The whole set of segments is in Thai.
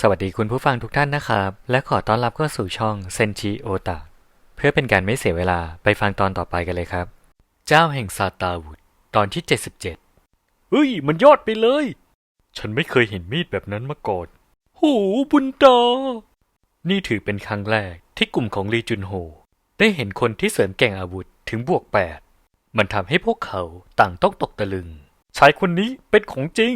สวัสดีคุณผู้ฟังทุกท่านนะครับ และขอต้อนรับเข้าสู่ช่องเซนชิโอตะเพื่อเป็นการไม่เสียเวลาไปฟังตอนต่อไปกันเลยครับ เจ้าแห่งซาตาวุธตอนที่ 77 เฮ้ย มันยอดไปเลย ฉันไม่เคยเห็นมีดแบบนั้นมาก่อนโหบุญตา นี่ถือเป็นครั้งแรกที่กลุ่มของลีจุนโฮ ได้เห็นคนที่เสริมแก่งอาวุธถึงบวกแปดมันทำให้พวกเขาต่างต้องตกตะลึงชายคนนี้เป็นของจริง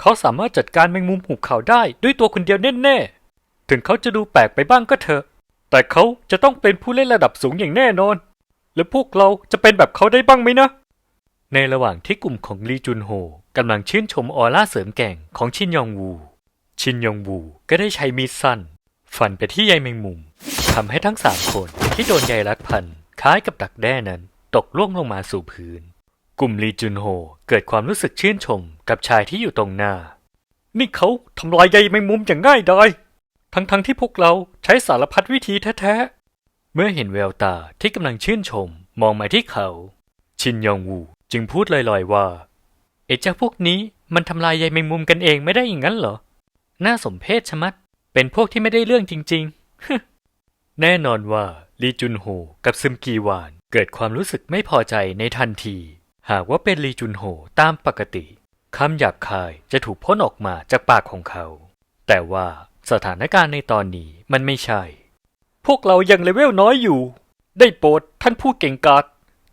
เขาสามารถจัดการแมงมุมหุบเขาได้ด้วยตัวคนเดียวแน่ๆ ถึงเขาจะดูแปลกไปบ้างก็เถอะ แต่เขาจะต้องเป็นผู้เล่นระดับสูงอย่างแน่นอน และพวกเราจะเป็นแบบเขาได้บ้างไหมนะ ในระหว่างที่กลุ่มของลีจุนโฮกำลังชื่นชมออร่าเสริมแก่งของชินยองวู ชินยองวูก็ได้ใช้มีดสั้นฟันไปที่ใยแมงมุมทำให้ทั้งสามคนที่โดนใยรัดพันคล้ายกับดักแด้นั้น ตกล่วงลงมาสู่พื้น กลุ่มลีจุนโฮเกิดความรู้สึกชื่นชมกับชายที่อยู่ตรงหน้า นี่เขาทำลายใยแมงมุมอย่างง่ายดายทั้งๆทที่พวกเราใช้สารพัดวิธีแท้ๆ เมื่อเห็นแววตาที่กำลังชื่นชมมองมาที่เขา ชินยองวูจึงพูดลอยๆว่า เอเจ้าพวกนี้มันทำลายใยแมงมุมกันเองไม่ได้อย่างนั้นเหรอ น่าสมเพชชะมัด เป็นพวกที่ไม่ได้เรื่องจริงๆ แน่นอนว่าลีจุนโฮกับซึมกีหวานเกิดความรู้สึกไม่พอใจในทันที หากว่าเป็นลีจุนโฮตามปกติคำหยาบคายจะถูกพ้นออกมาจากปากของเขา แต่ว่าสถานการณ์ในตอนนี้มันไม่ใช่ พวกเรายังเลเวลน้อยอยู่ ได้โปรดท่านผู้เก่งกาจ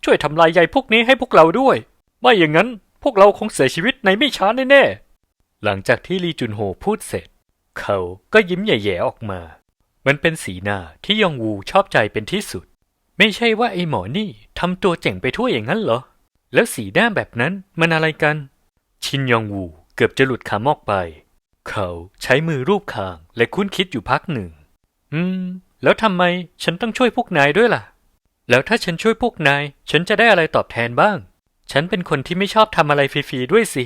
ช่วยทำลายใยพวกนี้ให้พวกเราด้วย ไม่อย่างนั้นพวกเราคงเสียชีวิตในไม่ช้าแน่ๆ หลังจากที่ลีจุนโฮพูดเสร็จ เขาก็ยิ้มแย่ๆออกมา มันเป็นสีหน้าที่ยองวูชอบใจเป็นที่สุด ไม่ใช่ว่าไอ้หมอนี่ทำตัวเจ๋งไปทั่วอย่างนั้นเหรอ แล้วสีหน้าแบบนั้นมันอะไรกัน ชินยองวูเกือบจะหลุดคำออกไป เขาใช้มือรูปคางและคุ้นคิดอยู่พักหนึ่ง อืม แล้วทำไมฉันต้องช่วยพวกนายด้วยล่ะ แล้วถ้าฉันช่วยพวกนาย ฉันจะได้อะไรตอบแทนบ้าง ฉันเป็นคนที่ไม่ชอบทำอะไรฟรีๆด้วยสิ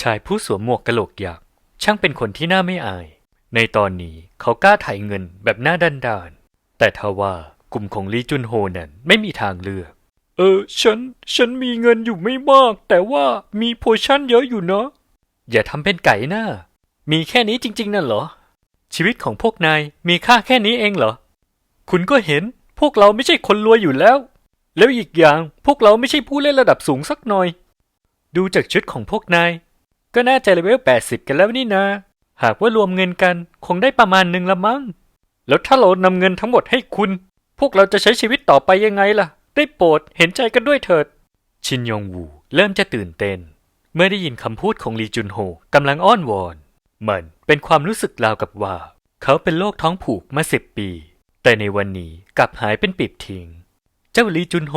ชายผู้สวมหมวกกะโหลกยักช่างเป็นคนที่น่าไม่อาย ในตอนนี้เขากล้าถ่ายเงินแบบหน้าด้านดานๆแต่ทว่า กลุ่มของลีจุนโฮนั้นไม่มีทางเลือก เออ ฉัน ฉันมีเงินอยู่ไม่มาก แต่ว่ามีโพชั่นเยอะอยู่เนาะอย่าทำเป็นไก่น้ามีแค่นี้จริง ๆ นั่นเหรอ ชีวิตของพวกนายมีค่าแค่นี้เองเหรอ คุณก็เห็นพวกเราไม่ใช่คนรวยอยู่แล้ว แล้วอีกอย่างพวกเราไม่ใช่ผู้เล่นระดับสูงสักหน่อย ดูจากชุดของพวกนาย ก็น่าจะเลเวล80 กันแล้วนี่นาหากว่ารวมเงินกันคงได้ประมาณหนึ่งละมั้ง แล้วถ้าเรานำเงินทั้งหมดให้คุณ พวกเราจะใช้ชีวิตต่อไปยังไงล่ะ ได้โปรดเห็นใจกันด้วยเถิด ชินยองวูเริ่มจะตื่นเต้น เมื่อได้ยินคำพูดของลีจุนโฮกำลังอ้อนวอน มันเป็นความรู้สึกราวกับว่า เขาเป็นโรคท้องผูกมาสิบปี แต่ในวันนี้กลับหายเป็นปิดทิ้ง เจ้าลีจุนโฮ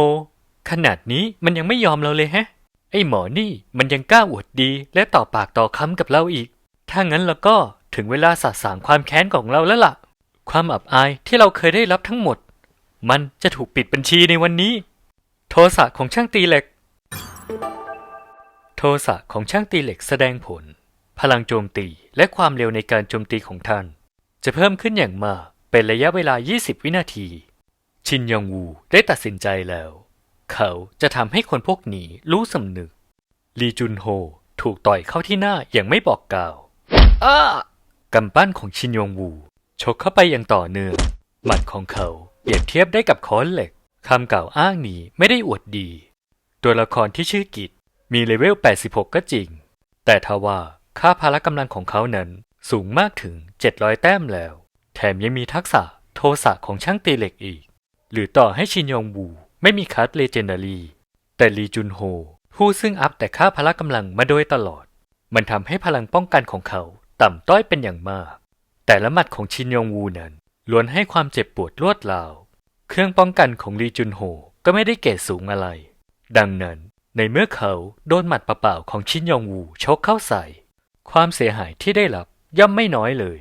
ขนาดนี้มันยังไม่ยอมเราเลยแฮะ ไอหมอนี่มันยังกล้าอวดดีและต่อปากต่อคำกับเราอีก ถ้างั้นแล้วก็ถึงเวลาสะสางความแค้นของเราแล้วล่ะ ความอับอายที่เราเคยได้รับทั้งหมด มันจะถูกปิดบัญชีในวันนี้ โทสะของช่างตีเหล็ก โทสะของช่างตีเหล็กแสดงผล พลังโจมตีและความเร็วในการโจมตีของท่าน จะเพิ่มขึ้นอย่างมากเป็นระยะเวลา 20 วินาที ชินยองวูได้ตัดสินใจแล้ว เขาจะทำให้คนพวกนี้รู้สำนึก ลีจุนโฮถูกต่อยเข้าที่หน้าอย่างไม่บอกกล่าวอ้ากำปั้นของชินยองวูชกเข้าไปอย่างต่อเนื่องหมัดของเขา เปรียบเทียบได้กับค้อนเหล็กคำกล่าวอ้างนี้ไม่ได้อวดดี ตัวละครที่ชื่อกิจมีเลเวล 86 ก็จริง แต่ทว่าค่าพละกำลังของเขานั้นสูงมากถึง 700 แต้มแล้ว แถมยังมีทักษะโทสะของช่างตีเหล็กอีก หรือต่อให้ชินยองบูไม่มีคัสเลเจนดารีแต่ลีจุนโฮ ผู้ซึ่งอัพแต่ค่าพละกำลังมาโดยตลอด มันทำให้พลังป้องกันของเขาต่ำต้อยเป็นอย่างมาก แต่ละหมัดของชินยองวูนั้น ล้วนให้ความเจ็บปวดรวดราว เครื่องป้องกันของลีจุนโฮก็ไม่ได้เกรดสูงอะไร ดังนั้นในเมื่อเขาโดนหมัดเปล่าๆของชินยองวูชกเข้าใส่ ความเสียหายที่ได้รับย่อมไม่น้อยเลย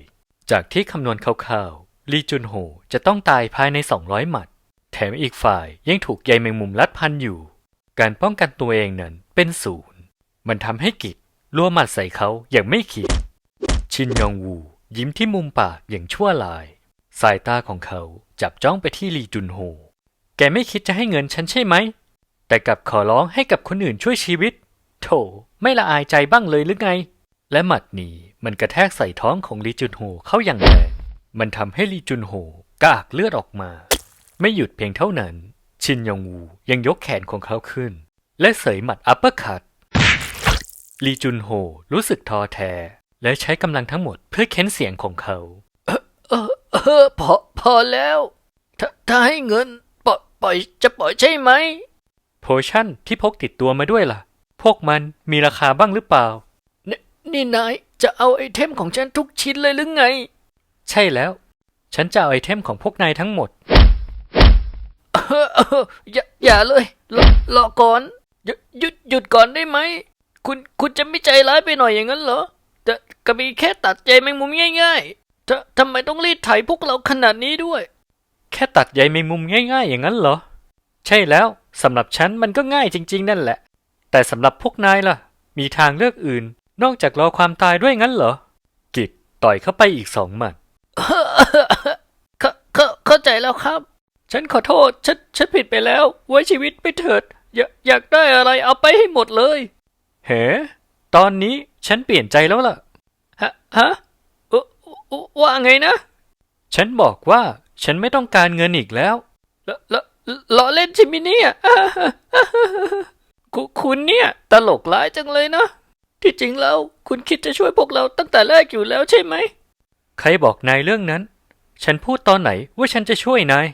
จากที่คำนวณคร่าวๆลีจุนโฮจะต้องตายภายใน 200 หมัด แถมอีกฝ่ายยังถูกใยแมงมุมลัดพันอยู่ การป้องกันตัวเองนั้นเป็นศูนย์ มันทำให้กิจรัวหมัดใส่เขาอย่างไม่คิด ชินยองวูยิ้มที่มุมปากอย่างชั่วลาย สายตาของเขาจับจ้องไปที่ลีจุนโฮ แกไม่คิดจะให้เงินฉันใช่ไหม แต่กลับขอร้องให้กับคนอื่นช่วยชีวิต โถ ไม่ละอายใจบ้างเลยหรือไง และหมัดนี้มันกระแทกใส่ท้องของลีจุนโฮเข้าอย่างแรง มันทำให้ลีจุนโฮกากเลือดออกมา ไม่หยุดเพียงเท่านั้น ชินยองวูยังยกแขนของเขาขึ้น และเสยหมัดอัปเปอร์คัตลีจุนโฮรู้สึกท้อแท้และใช้กำลังทั้งหมดเพื่อเค้นเสียงของเขา ออเออพอพอแล้วถ้าถ้าให้เงินปล่อยปล่อยจะปล่อยใช่ไหมโพชั่นที่พกติดตัวมาด้วยล่ะ พวกมันมีราคาบ้างหรือเปล่านนี่นายจะเอาไอเทมของฉันทุกชิ้นเลยหรือไง ใช่แล้ว ฉันจะเอาไอเทมของพวกนายทั้งหมด เออเอออย่าอย่าเลยรอรอก่อนหยุดหยุดหยุดก่อนได้ไหม คุณคุณจะไม่ใจร้ายไปหน่อยอย่างนั้นเหรอแต่ก็มีแค่ตัดใจแมงมุมง่าย ๆททำไมต้องรีดไถพวกเราขนาดนี้ด้วย แค่ตัดใยแมงมุมง่าย ๆ อย่างนั้นเหรอ ใช่แล้วสำหรับฉันมันก็ง่ายจริง ๆ นั่นแหละ แต่สำหรับพวกนายล่ะ มีทางเลือกอื่น นอกจากรอความตายด้วยงั้นเหรอ กิดต่อยเข้าไปอีกสองหมัดเข้าเข้าเข้าใจแล้วครับ ฉันขอโทษ ฉันฉันผิดไปแล้ว ไว้ชีวิตไปเถิด อยากอยากได้อะไรเอาไปให้หมดเลย เฮ้ตอนนี้ฉันเปลี่ยนใจแล้วล่ะ ฮะฮะเอ่อเอ่อ ว่าไงนะ ฉันบอกว่าฉันไม่ต้องการเงินอีกแล้วแล้วแล้วล้อเล่นใช่ไหมเนี่ยคุคุณเนี่ย ตลกร้ายจังเลยนะ ที่จริงแล้วคุณคิดจะช่วยพวกเราตั้งแต่แรกอยู่แล้วใช่ไหม ใครบอกนายเรื่องนั้น ฉันพูดตอนไหนว่าฉันจะช่วยนาย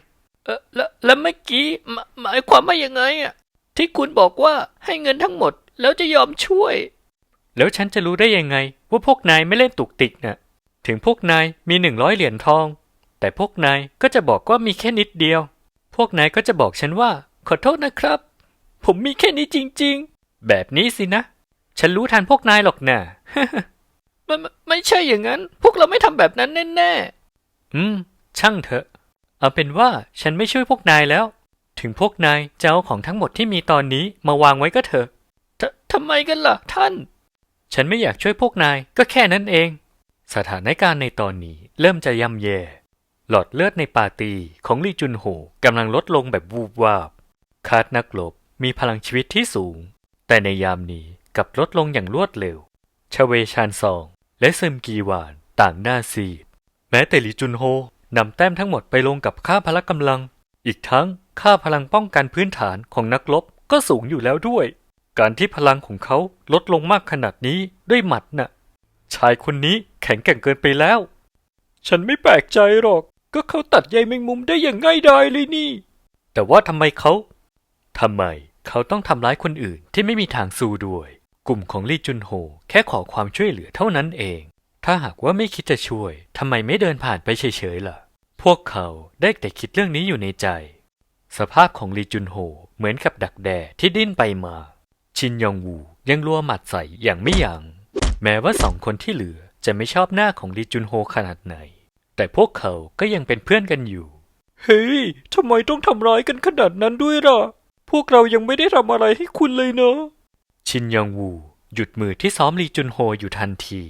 เออแล้วแล้วเมื่อกี้หมายหมายความว่ายังไงอะ ที่คุณบอกว่าให้เงินทั้งหมดแล้วจะยอมช่วย แล้วฉันจะรู้ได้ยังไง ว่าพวกนายไม่เล่นตุกติกน่ะ ถึงพวกนายมีหนึ่งร้อยเหรียญทอง แต่พวกนายก็จะบอกว่ามีแค่นิดเดียว พวกนายก็จะบอกฉันว่า ขอโทษนะครับ ผมมีแค่นี้จริง ๆ แบบนี้สินะ ฉันรู้ทันพวกนายหรอกน่ะม่ไม่ไม่ใช่อย่างนั้น พวกเราไม่ทำแบบนั้นแน่อืม ช่างเถอะ เอาเป็นว่าฉันไม่ช่วยพวกนายแล้ว ถึงพวกนายจะเอาของทั้งหมดที่มีตอนนี้มาวางไว้ก็เถอะททำไมกันล่ะท่าน ฉันไม่อยากช่วยพวกนายก็แค่นั้นเอง สถานการณ์ในตอนนี้เริ่มจะย่ำแย่ หลอดเลือดในปาร์ตีของลีจุนโฮกำลังลดลงแบบวูบวาบ คาดนักรบมีพลังชีวิตที่สูง แต่ในยามนี้กลับลดลงอย่างรวดเร็ว ชเวชานซอง และซึมกีหวานต่างหน้าซีด แม้แต่ลีจุนโฮนำแต้มทั้งหมดไปลงกับค่าพละกำลัง อีกทั้งค่าพลังป้องกันพื้นฐานของนักรบก็สูงอยู่แล้วด้วย การที่พลังของเขาลดลงมากขนาดนี้ด้วยหมัดน่ะ ชายคนนี้แข็งแกร่งเกินไปแล้ว ฉันไม่แปลกใจหรอก ก็เขาตัดใยแมงมุมได้อย่างง่ายดายเลยนี่ แต่ว่าทำไมเขาทำไมเขาต้องทำร้ายคนอื่นที่ไม่มีทางสู้ด้วย กลุ่มของลี่จุนโฮแค่ขอความช่วยเหลือเท่านั้นเอง ถ้าหากว่าไม่คิดจะช่วยทำไมไม่เดินผ่านไปเฉยๆล่ะ พวกเขาได้แต่คิดเรื่องนี้อยู่ในใจ สภาพของลีจุนโฮเหมือนกับดักแด้ที่ดิ้นไปมา ชินยองวูยังรัวหมัดใส่อย่างไม่ยัง้ง แม้ว่าสองคนที่เหลือจะไม่ชอบหน้าของลีจุนโฮขนาดไหน แต่พวกเขาก็ยังเป็นเพื่อนกันอยู่ เฮ้ยทำไมต้องทำร้ายกันขนาดนั้นด้วยล่ะ พวกเรายังไม่ได้ทำอะไรให้คุณเลยเนาะ ชินยองวูหยุดมือที่ซ้อมลีจุนโฮอยู่ทันที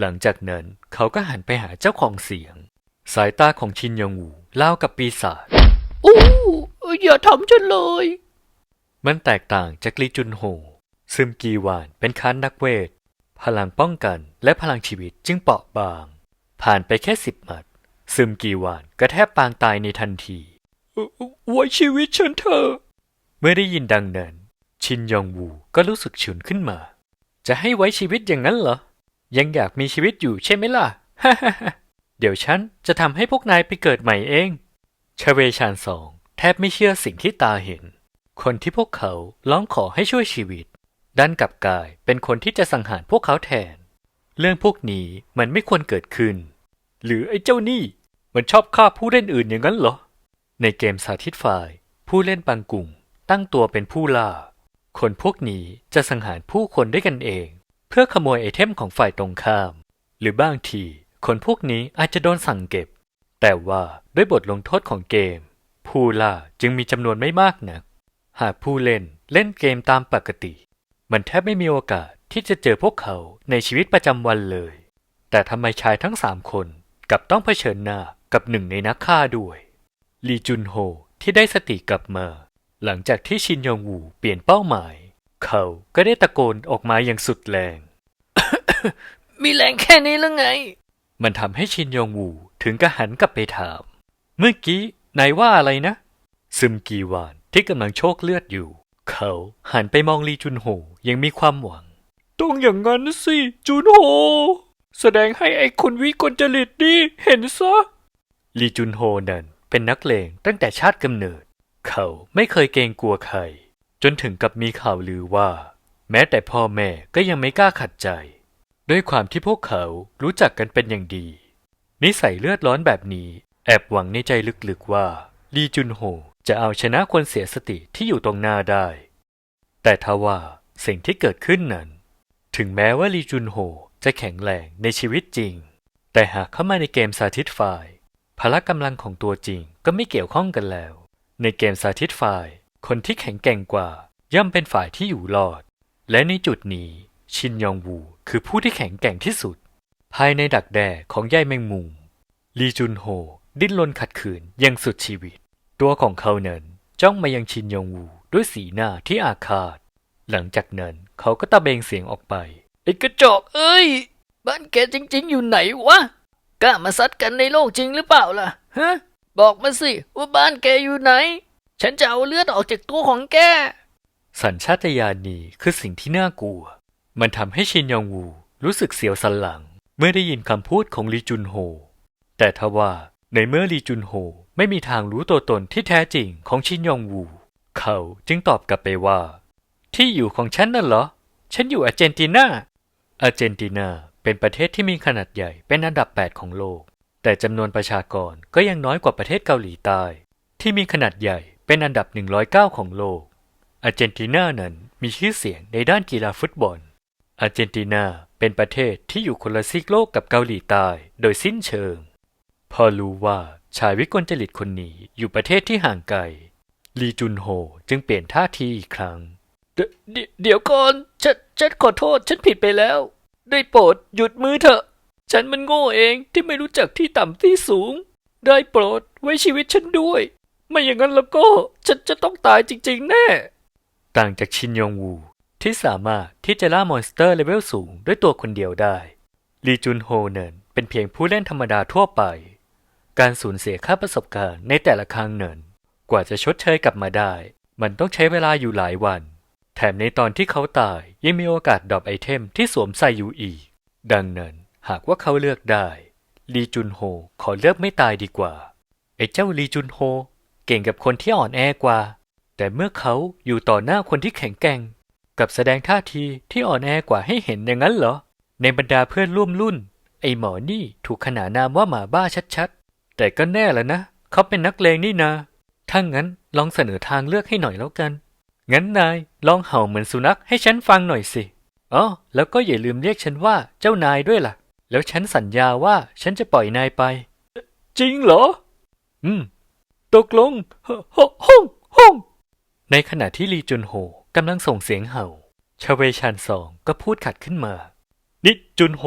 หลังจากนั้นเขาก็หันไปหาเจ้าของเสียง สายตาของชินยองวูเล่าวกับปีศาจอู้อย่าทำฉันเลย มันแตกต่างจากลีจุนโฮซึมกีหวานเป็นค้านนักเวท พลังป้องกันและพลังชีวิตจึงเปราะบาง ผ่านไปแค่สิบหมัด ซึมกีวานก็แทบปางตายในทันทีไว้ชีวิตฉันเถอะเมื่อได้ยินดังนั้น ชินยองวูก็รู้สึกฉุนขึ้นมา จะให้ไว้ชีวิตอย่างนั้นเหรอ ยังอยากมีชีวิตอยู่ใช่ไหมล่ะ เดี๋ยวฉันจะทำให้พวกนายไปเกิดใหม่เองชเวชานสองแทบไม่เชื่อสิ่งที่ตาเห็น คนที่พวกเขาร้องขอให้ช่วยชีวิต ด้านกลับกายเป็นคนที่จะสังหารพวกเขาแทน เรื่องพวกนี้มันไม่ควรเกิดขึ้น หรือไอ้เจ้านี่ มันชอบฆ่าผู้เล่นอื่นอย่างนั้นเหรอ ในเกมสาธิตฝ่าย ผู้เล่นบางกลุ่มตั้งตัวเป็นผู้ล่า คนพวกนี้จะสังหารผู้คนด้วยกันเอง เพื่อขโมยไอเทมของฝ่ายตรงข้าม หรือบางที คนพวกนี้อาจจะโดนสั่งเก็บ แต่ว่าด้วยบทลงโทษของเกม ผู้ล่าจึงมีจำนวนไม่มากนักหากผู้เล่นเล่นเกมตามปกติ มันแทบไม่มีโอกาสที่จะเจอพวกเขาในชีวิตประจำวันเลย แต่ทำไมชายทั้งสามคนกลับต้องเผชิญหน้ากับหนึ่งในนักฆ่าด้วยลีจุนโฮที่ได้สติกลับมา หลังจากที่ชินยองวูเปลี่ยนเป้าหมาย เขาก็ได้ตะโกนออกมาอย่างสุดแรง มีแรงแค่นี้แล้วไง มันทำให้ชินยองวูถึงกับหันกลับไปถาม เมื่อกี้นายว่าอะไรนะ ซึมกีวานที่กำลังโชคเลือดอยู่ เขาหันไปมองลีจุนโฮยังมีความหวัง ต้องอย่างนั้นสิ จุนโฮแสดงให้ไอ้คนวิกลจริตนี่เห็นซะ ลีจุนโฮนั้นเป็นนักเลงตั้งแต่ชาติกำเนิด เขาไม่เคยเกรงกลัวใคร จนถึงกับมีข่าวลือว่า แม้แต่พ่อแม่ก็ยังไม่กล้าขัดใจ ด้วยความที่พวกเขารู้จักกันเป็นอย่างดี นิสัยเลือดร้อนแบบนี้ แอบหวังในใจลึกๆว่าลีจุนโฮ จะเอาชนะคนเสียสติที่อยู่ตรงหน้าได้ แต่ทว่าสิ่งที่เกิดขึ้นนั้น ถึงแม้ว่าลีจุนโฮจะแข็งแรงในชีวิตจริง แต่หากเข้ามาในเกมสาธิตไฟล์พละกำลังของตัวจริงก็ไม่เกี่ยวข้องกันแล้ว ในเกมสาธิตไฟล์คนที่แข็งแกร่งกว่าย่อมเป็นฝ่ายที่อยู่รอด และในจุดนี้ชินยองวูคือผู้ที่แข็งแกร่งที่สุด ภายในดักแด่ของใยแมงมุมลีจุนโฮดิ้นรนขัดขืนอยังสุดชีวิต ตัวของเขานั้นจ้องมายังชินยองวูด้วยสีหน้าที่อาฆาต หลังจากนั้นเขาก็ตะเบงเสียงออกไป ไอ้กระจอกเอ้ย บ้านแกจริง ๆ อยู่ไหนวะ กล้ามาซัดกันในโลกจริงหรือเปล่าล่ะ ฮะ บอกมาสิว่าบ้านแกอยู่ไหน ฉันจะเอาเลือดออกจากตัวของแก สัญชาตญาณนี้คือสิ่งที่น่ากลัว มันทำให้ชินยองวูรู้สึกเสียวสันหลัง เมื่อได้ยินคำพูดของลีจุนโฮ แต่ทว่าในเมื่อลีจุนโฮ ไม่มีทางรู้ตัวตนที่แท้จริงของชินยองวู เขาจึงตอบกลับไปว่า ที่อยู่ของฉันนั่นเหรอ ฉันอยู่อาร์เจนตินาอาร์เจนตินาเป็นประเทศที่มีขนาดใหญ่เป็นอันดับ 8 ของโลก แต่จำนวนประชากรก็ยังน้อยกว่าประเทศเกาหลีใต้ ที่มีขนาดใหญ่เป็นอันดับ 109 ของโลก อาร์เจนตินานั้นมีชื่อเสียงในด้านกีฬาฟุตบอล อาร์เจนตินาเป็นประเทศที่อยู่คนละซีกโลกกับเกาหลีใต้โดยสิ้นเชิง พอรู้ว่า ชายวิกลจริตคนนี้อยู่ประเทศที่ห่างไกล ลีจุนโฮจึงเปลี่ยนท่าทีอีกครั้งเดเดี๋ยวเดี๋ยวก่อน ฉันฉันขอโทษ ฉันผิดไปแล้ว ได้โปรดหยุดมือเถอะ ฉันมันโง่เองที่ไม่รู้จักที่ต่ำที่สูง ได้โปรดไว้ชีวิตฉันด้วย ไม่อย่างนั้นแล้วก็ ฉันจะต้องตายจริง ๆ แน่ ต่างจากชินยองวูที่สามารถที่จะล่ามอนสเตอร์เลเวลสูงด้วยตัวคนเดียวได้ ลีจุนโฮเนินเป็นเพียงผู้เล่นธรรมดาทั่วไป การสูญเสียค่าประสบการณ์ในแต่ละครั้งเนินกว่าจะชดเชยกลับมาได้ มันต้องใช้เวลาอยู่หลายวัน แถมในตอนที่เขาตายยังมีโอกาสดรอปไอเทมที่สวมใส่อยู่อีก ดังนั้นหากว่าเขาเลือกได้ลีจุนโฮขอเลือกไม่ตายดีกว่า ไอ้เจ้าลีจุนโฮเก่งกับคนที่อ่อนแอกว่า แต่เมื่อเขาอยู่ต่อหน้าคนที่แข็งแกร่ง กับแสดงท่าทีที่อ่อนแอกว่าให้เห็นอย่างนั้นเหรอ ในบรรดาเพื่อนร่วมรุ่น ไอ้หมอนี่ถูกขนานนามว่าหมาบ้าชัด แต่ก็แน่แล้วนะ เขาเป็นนักเลงนี่นาถ้างั้นลองเสนอทางเลือกให้หน่อยแล้วกัน งั้นนายลองเห่าเหมือนสุนัขให้ฉันฟังหน่อยสิ อ๋อ แล้วก็อย่าลืมเรียกฉันว่าเจ้านายด้วยล่ะ แล้วฉันสัญญาว่าฉันจะปล่อยนายไป จริงเหรอ อืม ตกลงฮฮห้องห้องในขณะที่ลีจุนโฮกำลังส่งเสียงเห่า ชเวชานซองก็พูดขัดขึ้นมา นิจุนโฮ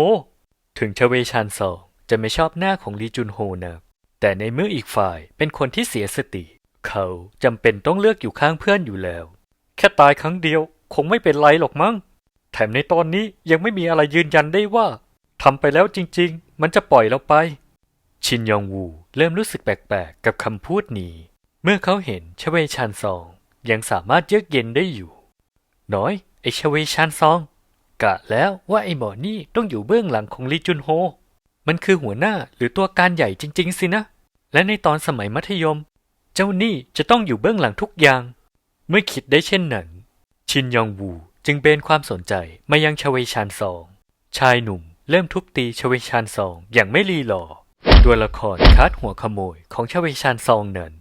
ถึงชเวชานซองจะไม่ชอบหน้าของลีจุนโฮนะ แต่ในเมื่ออีกฝ่ายเป็นคนที่เสียสติ เขาจำเป็นต้องเลือกอยู่ข้างเพื่อนอยู่แล้ว แค่ตายครั้งเดียวคงไม่เป็นไรหรอกมั้ง แถมในตอนนี้ยังไม่มีอะไรยืนยันได้ว่าทำไปแล้วจริง ๆ มันจะปล่อยเราไป ชินยองวูเริ่มรู้สึกแปลกๆ กับคำพูดนี้ เมื่อเขาเห็นชเวชานซอง ยังสามารถเยือกเย็นได้อยู่ น้อยไอชเวชานซอง กะแล้วว่าไอหมอนี่ต้องอยู่เบื้องหลังของลีจุนโฮ มันคือหัวหน้าหรือตัวการใหญ่จริง ๆ สินะ และในตอนสมัยมัธยม เจ้านี่จะต้องอยู่เบื้องหลังทุกอย่าง เมื่อคิดได้เช่นนั้น ชินยองวูจึงเบนความสนใจมายังชเวชานซองชายหนุ่มเริ่มทุบตีชเวชานซองอย่างไม่รีรอตัวละครคัดหัวขโมยของชเวชานซองนั้น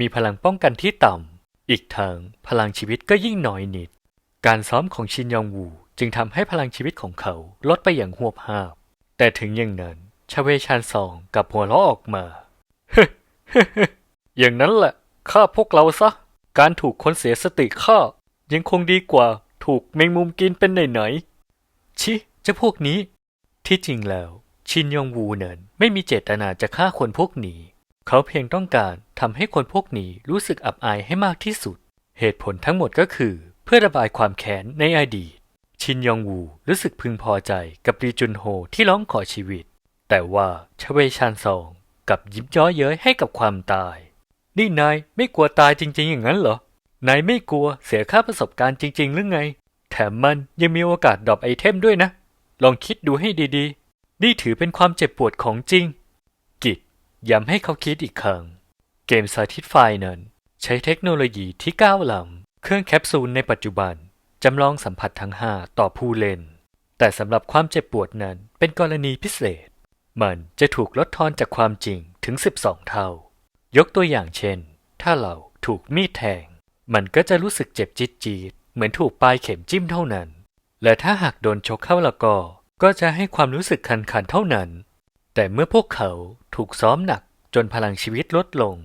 มีพลังป้องกันที่ต่ำ อีกทางพลังชีวิตก็ยิ่งน้อยนิด การซ้อมของชินยองวูจึงทำให้พลังชีวิตของเขาลดไปอย่างหวบหาบแต่ถึงอย่างนั้นชเวชานซองกับหัวเราะออกมา อย่างนั้นแหละฆ่าพวกเราซะ การถูกคนเสียสติฆ่า ยังคงดีกว่าถูกแมงมุมกินเป็นไหนๆชิเจ้าพวกนี้ ที่จริงแล้ว ชินยองวูเนินไม่มีเจตนาจะฆ่าคนพวกนี้ เขาเพียงต้องการทำให้คนพวกนี้รู้สึกอับอายให้มากที่สุด เหตุผลทั้งหมดก็คือ เพื่อระบายความแค้นในอดีต ชินยองวูรู้สึกพึงพอใจกับรีจุนโฮที่ร้องขอชีวิต แต่ว่าชเวชานซอง กับยิ้มย้อเย้ยให้กับความตาย นี่นายไม่กลัวตายจริง ๆ อย่างนั้นเหรอนายไม่กลัวเสียค่าประสบการณ์จริง ๆ หรือไง แถมมันยังมีโอกาสดรอปไอเทมด้วยนะ ลองคิดดูให้ดีๆ นี่ถือเป็นความเจ็บปวดของจริง กิจย้ำให้เขาคิดอีกครั้ง เกมสาธิตไฟล์นั้น ใช้เทคโนโลยีที่ก้าวล้ำเครื่องแคปซูลในปัจจุบัน จำลองสัมผัสทั้ง 5 ต่อผู้เล่น แต่สำหรับความเจ็บปวดนั้นเป็นกรณีพิเศษ มันจะถูกลดทอนจากความจริงถึง 12 เท่า ยกตัวอย่างเช่น ถ้าเราถูกมีดแทง มันก็จะรู้สึกเจ็บจี๊ดจี๊ดเหมือนถูกปลายเข็มจิ้มเท่านั้น และถ้าหากโดนชกเข้าและก็ ก็จะให้ความรู้สึกคันๆเท่านั้น แต่เมื่อพวกเขาถูกซ้อมหนักจนพลังชีวิตลดลง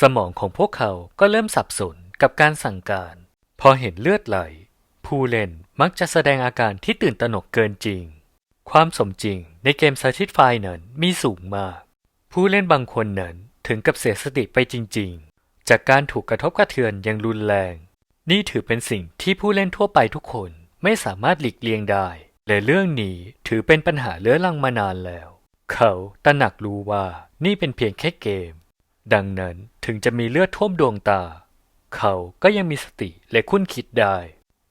สมองของพวกเขาก็เริ่มสับสนกับการสั่งการ พอเห็นเลือดไหล ผู้เล่นมักจะแสดงอาการที่ตื่นตระหนกเกินจริง ความสมจริงในเกมสาธิตไฟล์นั้นมีสูงมาก ผู้เล่นบางคนนั้นถึงกับเสียสติไปจริง ๆ จากการถูกกระทบกระเทือนอย่างรุนแรง นี่ถือเป็นสิ่งที่ผู้เล่นทั่วไปทุกคนไม่สามารถหลีกเลี่ยงได้ และเรื่องนี้ถือเป็นปัญหาเลื้อรังมานานแล้ว เขาตระหนักรู้ว่านี่เป็นเพียงแค่เกม ดังนั้นถึงจะมีเลือดท่วมดวงตา เขาก็ยังมีสติและคุ้นคิดได้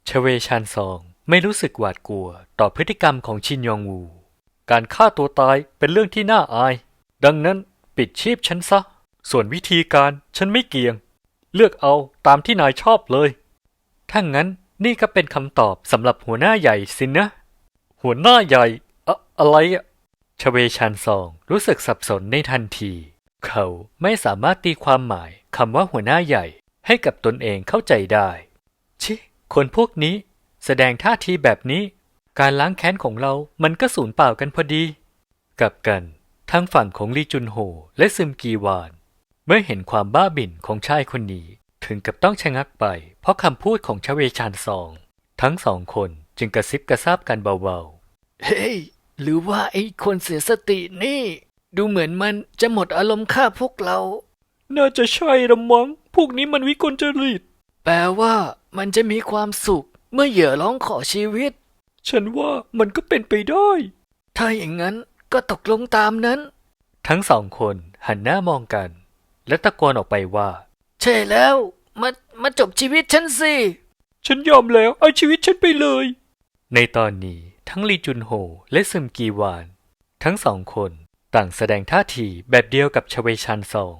ชเวชานซอง ไม่รู้สึกหวาดกลัวต่อพฤติกรรมของชินยองวู การฆ่าตัวตายเป็นเรื่องที่น่าอาย ดังนั้นปิดชีพฉันซะ ส่วนวิธีการฉันไม่เกี่ยง เลือกเอาตามที่นายชอบเลย ถ้างั้นนี่ก็เป็นคำตอบสำหรับหัวหน้าใหญ่สินะหัวหน้าใหญ่อะอะไรอะชเวชานซองรู้สึกสับสนในทันที เขาไม่สามารถตีความหมายคำว่าหัวหน้าใหญ่ให้กับตนเองเข้าใจได้ ชิ คนพวกนี้ แสดงท่าทีแบบนี้ การล้างแค้นของเรามันก็สูญเปล่ากันพอดี กลับกันทางฝั่งของลีจุนโฮและซึมกีวาน เมื่อเห็นความบ้าบิ่นของชายคนนี้ถึงกับต้องชะงักไป เพราะคำพูดของชเวชานซอง ทั้งสองคนจึงกระซิบกระซาบกันเบาเฮ้ย หรือว่าไอ้คนเสียสตินี่ ดูเหมือนมันจะหมดอารมณ์ฆ่าพวกเราๆน่าจะใช่ละมั้งพวกนี้มันวิกลจริต แปลว่ามันจะมีความสุข เมื่อเหยื่อร้องขอชีวิต ฉันว่ามันก็เป็นไปได้ ถ้าอย่างนั้นก็ตกลงตามนั้น ทั้งสองคนหันหน้ามองกัน และตะโกนออกไปว่า ใช่แล้ว มามาจบชีวิตฉันสิ ฉันยอมแล้ว เอาชีวิตฉันไปเลย ในตอนนี้ทั้งลีจุนโฮและซึมกีวาน ทั้งสองคนต่างแสดงท่าทีแบบเดียวกับชเวชันซอง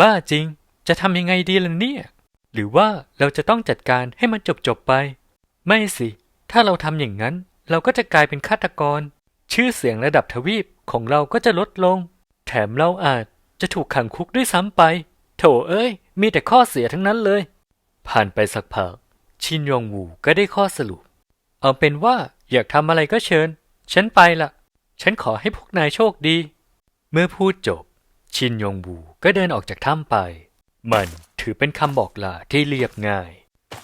บ้าจริง จะทำยังไงดีล่ะเนี่ย หรือว่าเราจะต้องจัดการให้มันจบจบๆไป ไม่สิ ถ้าเราทำอย่างนั้น เราก็จะกลายเป็นฆาตกร ชื่อเสียงระดับทวีปของเราก็จะลดลง แถมเราอาจจะถูกขังคุกด้วยซ้ำไป โถเอ้ย มีแต่ข้อเสียทั้งนั้นเลย ผ่านไปสักพักชินยองวูก็ได้ข้อสรุป เอาเป็นว่าอยากทำอะไรก็เชิญ ฉันไปละ ฉันขอให้พวกนายโชคดี เมื่อพูดจบ ชินยองวูก็เดินออกจากถ้ำไป มันถือเป็นคำบอกลาที่เรียบง่าย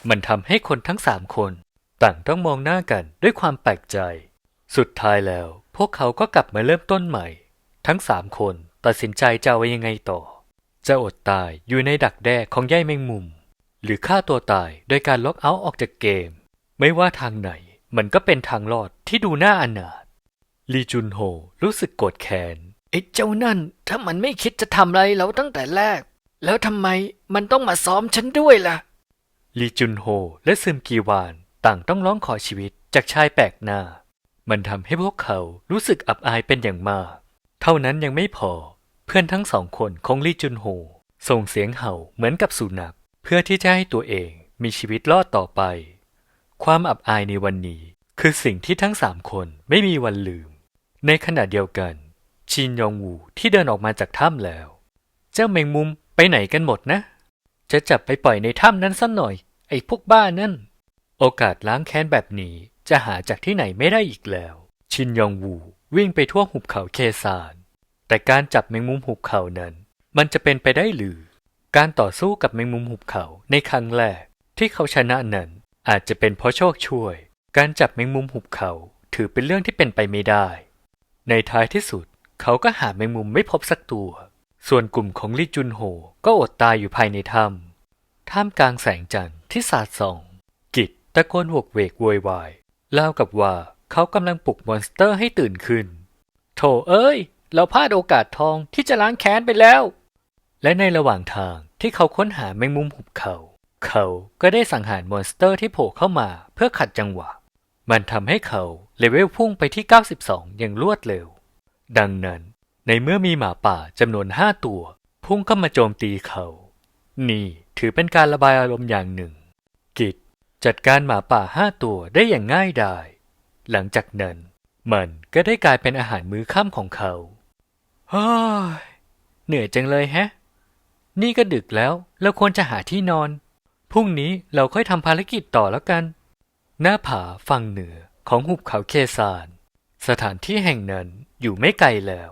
มันทำให้คนทั้งสามคน ต่างต้องมองหน้ากันด้วยความแปลกใจ สุดท้ายแล้ว พวกเขาก็กลับมาเริ่มต้นใหม่ ทั้งสามคนตัดสินใจจะเอายังไงต่อ จะอดตายอยู่ในดักแด้ของใยแมงมุม หรือฆ่าตัวตายโดยการล็อกเอาท์ออกจากเกม ไม่ว่าทางไหนมันก็เป็นทางรอดที่ดูน่าอนาถลีจุนโฮรู้สึกโกรธแค้นไอ้เจ้านั่น ถ้ามันไม่คิดจะทำอะไรเราตั้งแต่แรก แล้วทำไมมันต้องมาซ้อมฉันด้วยล่ะ ลีจุนโฮและซึมกีวาน ต่างต้องร้องขอชีวิตจากชายแปลกหน้า มันทำให้พวกเขารู้สึกอับอายเป็นอย่างมาก เท่านั้นยังไม่พอ เพื่อนทั้งสองคนของลีจุนโฮส่งเสียงเห่าเหมือนกับสุนัขเพื่อที่จะให้ตัวเองมีชีวิตรอดต่อไป ความอับอายในวันนี้คือสิ่งที่ทั้งสามคนไม่มีวันลืม ในขณะเดียวกัน ชินยองวูที่เดินออกมาจากถ้ำแล้ว เจ้าแมงมุมไปไหนกันหมดนะ จะจับไปปล่อยในถ้ำนั้นสักหน่อย ไอ้พวกบ้านั่น โอกาสล้างแค้นแบบนี้จะหาจากที่ไหนไม่ได้อีกแล้ว ชินยองวูวิ่งไปทั่วหุบเขาเคซาน แต่การจับแมงมุมหุบเขานั้น มันจะเป็นไปได้หรือ การต่อสู้กับแมงมุมหุบเขาในครั้งแรกที่เขาชนะนั้นอาจจะเป็นเพราะโชคช่วย การจับแมงมุมหุบเขาถือเป็นเรื่องที่เป็นไปไม่ได้ ในท้ายที่สุดเขาก็หาแมงมุมไม่พบสักตัว ส่วนกลุ่มของลี่จุนโฮก็อดตายอยู่ภายในถ้ำท่ามกลางแสงจันทร์ที่สาดส่อง ตะโกนโวกเวกโวยวายเล่ากับว่าเขากำลังปลุกมอนสเตอร์ให้ตื่นขึ้น โถเอ้ย เราพลาดโอกาสทองที่จะล้างแค้นไปแล้ว และในระหว่างทางที่เขาค้นหาแมงมุมหุบเขา เขาก็ได้สังหารมอนสเตอร์ที่โผล่เข้ามาเพื่อขัดจังหวะ มันทำให้เขาเลเวลพุ่งไปที่ 92 อย่างรวดเร็ว ดังนั้นในเมื่อมีหมาป่าจำนวน 5 ตัว พุ่งเข้ามาโจมตีเขา นี่ถือเป็นการระบายอารมณ์อย่างหนึ่ง กิจ จัดการหมาป่า5ตัวได้อย่างง่ายดายหลังจากนั้น มันก็ได้กลายเป็นอาหารมื้อค่ำของเขาฮ้ยเหนื่อยจังเลยแฮะ นี่ก็ดึกแล้ว เราควรจะหาที่นอน พรุ่งนี้เราค่อยทำภารกิจต่อแล้วกัน หน้าผาฝั่งเหนือของหุบเขาเคซาน สถานที่แห่งนั้นอยู่ไม่ไกลแล้ว